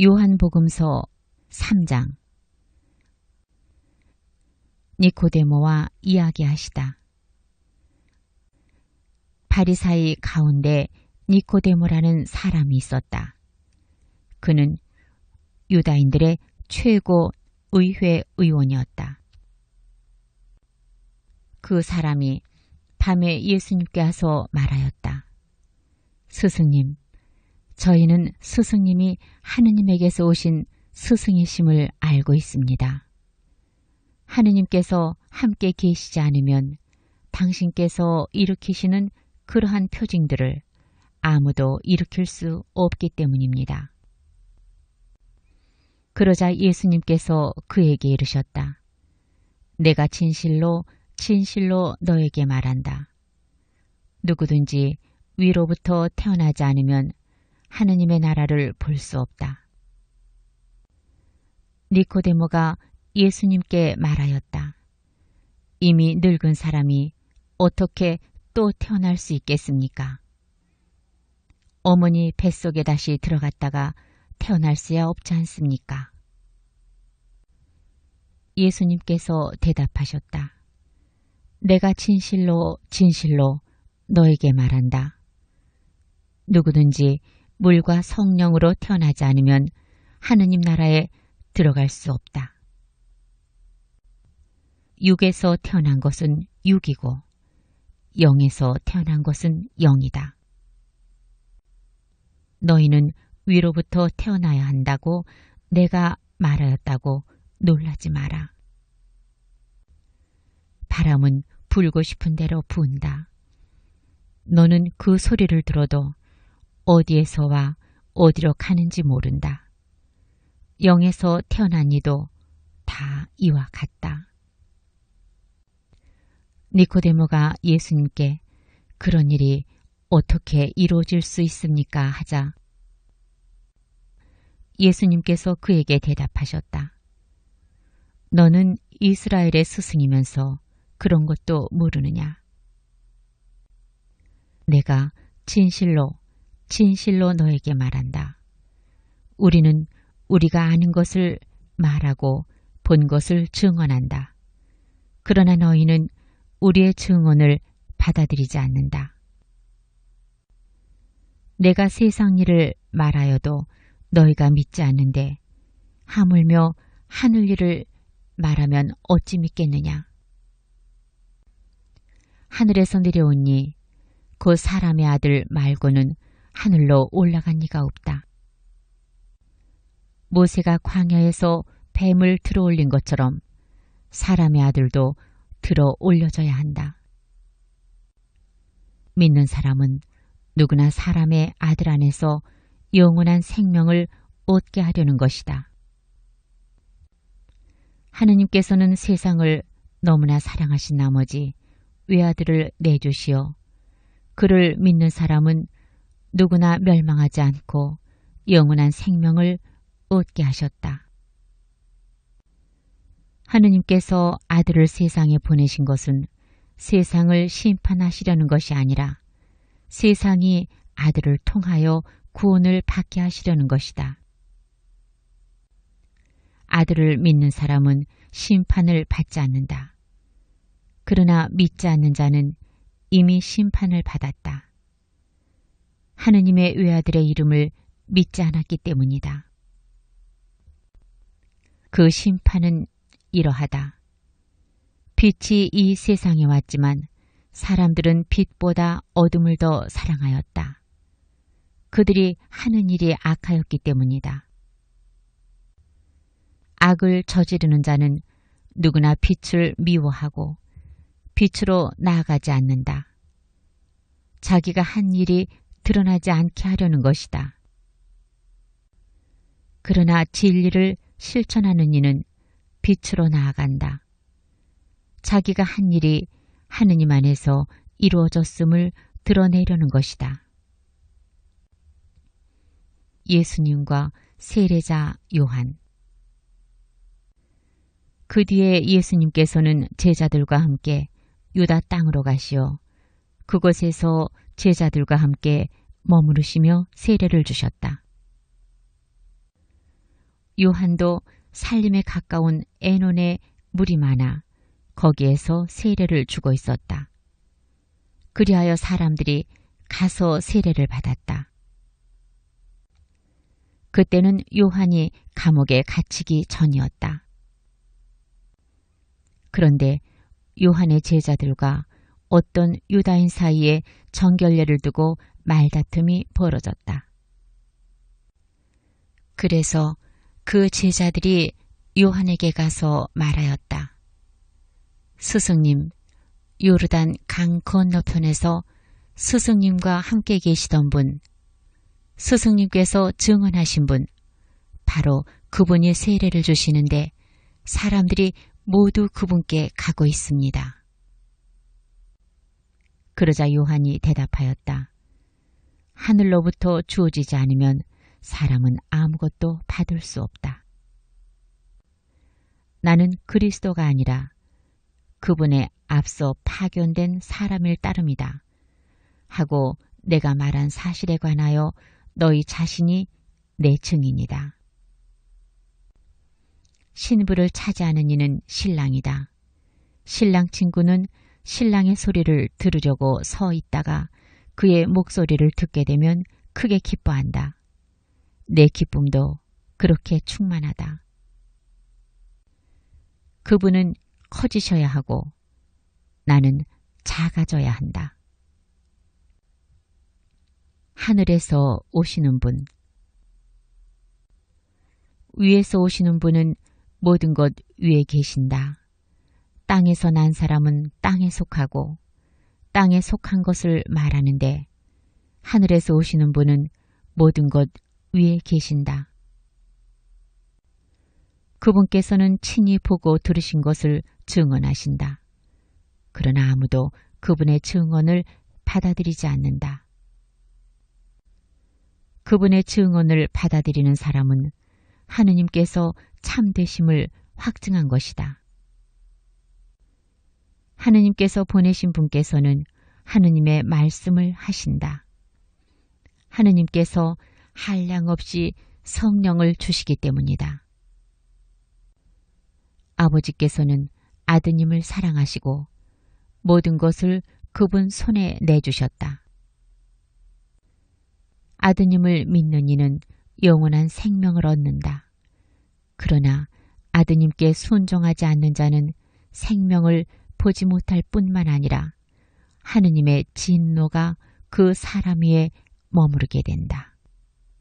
요한복음서 3장 니코데모와 이야기하시다. 바리사이 가운데 니코데모라는 사람이 있었다. 그는 유다인들의 최고 의회 의원이었다. 그 사람이 밤에 예수님께 와서 말하였다. 스승님, 저희는 스승님이 하느님에게서 오신 스승이심을 알고 있습니다. 하느님께서 함께 계시지 않으면 당신께서 일으키시는 그러한 표징들을 아무도 일으킬 수 없기 때문입니다. 그러자 예수님께서 그에게 이르셨다. 내가 진실로 진실로 너에게 말한다. 누구든지 위로부터 태어나지 않으면 하느님의 나라를 볼 수 없다. 니코데모가 예수님께 말하였다. 이미 늙은 사람이 어떻게 또 태어날 수 있겠습니까? 어머니 뱃속에 다시 들어갔다가 태어날 수야 없지 않습니까? 예수님께서 대답하셨다. 내가 진실로 진실로 너에게 말한다. 누구든지 물과 성령으로 태어나지 않으면 하느님 나라에 들어갈 수 없다. 육에서 태어난 것은 육이고 영에서 태어난 것은 영이다. 너희는 위로부터 태어나야 한다고 내가 말하였다고 놀라지 마라. 바람은 불고 싶은 대로 부은다. 너는 그 소리를 들어도 어디에서 와 어디로 가는지 모른다. 영에서 태어난 이도 다 이와 같다. 니코데모가 예수님께 그런 일이 어떻게 이루어질 수 있습니까? 하자 예수님께서 그에게 대답하셨다. 너는 이스라엘의 스승이면서 그런 것도 모르느냐? 내가 진실로 진실로 너에게 말한다. 우리는 우리가 아는 것을 말하고 본 것을 증언한다. 그러나 너희는 우리의 증언을 받아들이지 않는다. 내가 세상 일을 말하여도 너희가 믿지 않는데 하물며 하늘 일을 말하면 어찌 믿겠느냐? 하늘에서 내려오니 그 사람의 아들 말고는 하늘로 올라간 이가 없다. 모세가 광야에서 뱀을 들어 올린 것처럼 사람의 아들도 들어 올려져야 한다. 믿는 사람은 누구나 사람의 아들 안에서 영원한 생명을 얻게 하려는 것이다. 하느님께서는 세상을 너무나 사랑하신 나머지 외아들을 내주시어 그를 믿는 사람은 누구나 멸망하지 않고 영원한 생명을 얻게 하셨다. 하느님께서 아들을 세상에 보내신 것은 세상을 심판하시려는 것이 아니라 세상이 아들을 통하여 구원을 받게 하시려는 것이다. 아들을 믿는 사람은 심판을 받지 않는다. 그러나 믿지 않는 자는 이미 심판을 받았다. 하느님의 외아들의 이름을 믿지 않았기 때문이다. 그 심판은 이러하다. 빛이 이 세상에 왔지만 사람들은 빛보다 어둠을 더 사랑하였다. 그들이 하는 일이 악하였기 때문이다. 악을 저지르는 자는 누구나 빛을 미워하고 빛으로 나아가지 않는다. 자기가 한 일이 드러나지 않게 하려는 것이다. 그러나 진리를 실천하는 이는 빛으로 나아간다. 자기가 한 일이 하느님 안에서 이루어졌음을 드러내려는 것이다. 예수님과 세례자 요한 그 뒤에 예수님께서는 제자들과 함께 유다 땅으로 가시어 그곳에서 제자들과 함께 머무르시며 세례를 주셨다. 요한도 살림에 가까운 에논에 물이 많아 거기에서 세례를 주고 있었다. 그리하여 사람들이 가서 세례를 받았다. 그때는 요한이 감옥에 갇히기 전이었다. 그런데 요한의 제자들과 어떤 유다인 사이에 정결례를 두고 말다툼이 벌어졌다. 그래서 그 제자들이 요한에게 가서 말하였다. 스승님, 요르단 강 건너편에서 스승님과 함께 계시던 분, 스승님께서 증언하신 분, 바로 그분이 세례를 주시는데 사람들이 모두 그분께 가고 있습니다. 그러자 요한이 대답하였다. 하늘로부터 주어지지 않으면 사람은 아무것도 받을 수 없다. 나는 그리스도가 아니라 그분의 앞서 파견된 사람일 따름이다. 하고 내가 말한 사실에 관하여 너희 자신이 내 증인이다. 신부를 차지하는 이는 신랑이다. 신랑 친구는 신랑의 소리를 들으려고 서 있다가 그의 목소리를 듣게 되면 크게 기뻐한다. 내 기쁨도 그렇게 충만하다. 그분은 커지셔야 하고 나는 작아져야 한다. 하늘에서 오시는 분 위에서 오시는 분은 모든 것 위에 계신다. 땅에서 난 사람은 땅에 속하고 땅에 속한 것을 말하는데 하늘에서 오시는 분은 모든 것 위에 계신다. 그분께서는 친히 보고 들으신 것을 증언하신다. 그러나 아무도 그분의 증언을 받아들이지 않는다. 그분의 증언을 받아들이는 사람은 하느님께서 참되심을 확증한 것이다. 하느님께서 보내신 분께서는 하느님의 말씀을 하신다. 하느님께서 한량 없이 성령을 주시기 때문이다. 아버지께서는 아드님을 사랑하시고 모든 것을 그분 손에 내주셨다. 아드님을 믿는 이는 영원한 생명을 얻는다. 그러나 아드님께 순종하지 않는 자는 생명을 보지 못할 뿐만 아니라 하느님의 진노가 그 사람 위에 머무르게 된다.